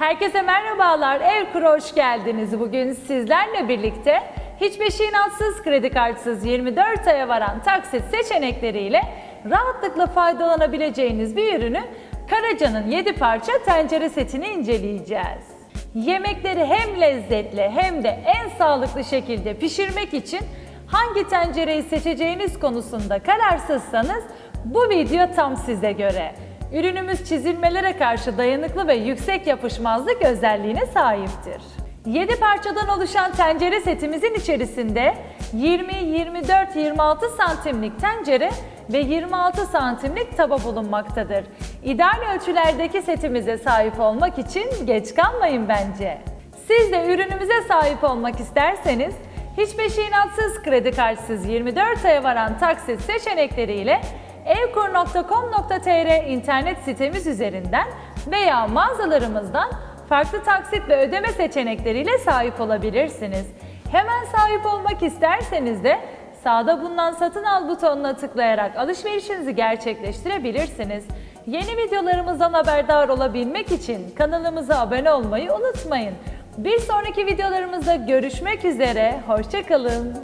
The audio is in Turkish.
Herkese merhabalar. Evkur'a hoş geldiniz. Bugün sizlerle birlikte hiç peşinatsız, kredi kartsız 24 aya varan taksit seçenekleriyle rahatlıkla faydalanabileceğiniz bir ürünü Karaca'nın 7 parça tencere setini inceleyeceğiz. Yemekleri hem lezzetli hem de en sağlıklı şekilde pişirmek için hangi tencereyi seçeceğiniz konusunda kararsızsanız bu video tam size göre. Ürünümüz çizilmelere karşı dayanıklı ve yüksek yapışmazlık özelliğine sahiptir. 7 parçadan oluşan tencere setimizin içerisinde 20, 24, 26 santimlik tencere ve 26 santimlik tava bulunmaktadır. İdeal ölçülerdeki setimize sahip olmak için geç kalmayın bence. Siz de ürünümüze sahip olmak isterseniz hiç peşinatsız kredi kartsız 24 aya varan taksit seçenekleriyle evkur.com.tr internet sitemiz üzerinden veya mağazalarımızdan farklı taksit ve ödeme seçenekleriyle sahip olabilirsiniz. Hemen sahip olmak isterseniz de sağda bulunan satın al butonuna tıklayarak alışverişinizi gerçekleştirebilirsiniz. Yeni videolarımızdan haberdar olabilmek için kanalımıza abone olmayı unutmayın. Bir sonraki videolarımızda görüşmek üzere, hoşçakalın.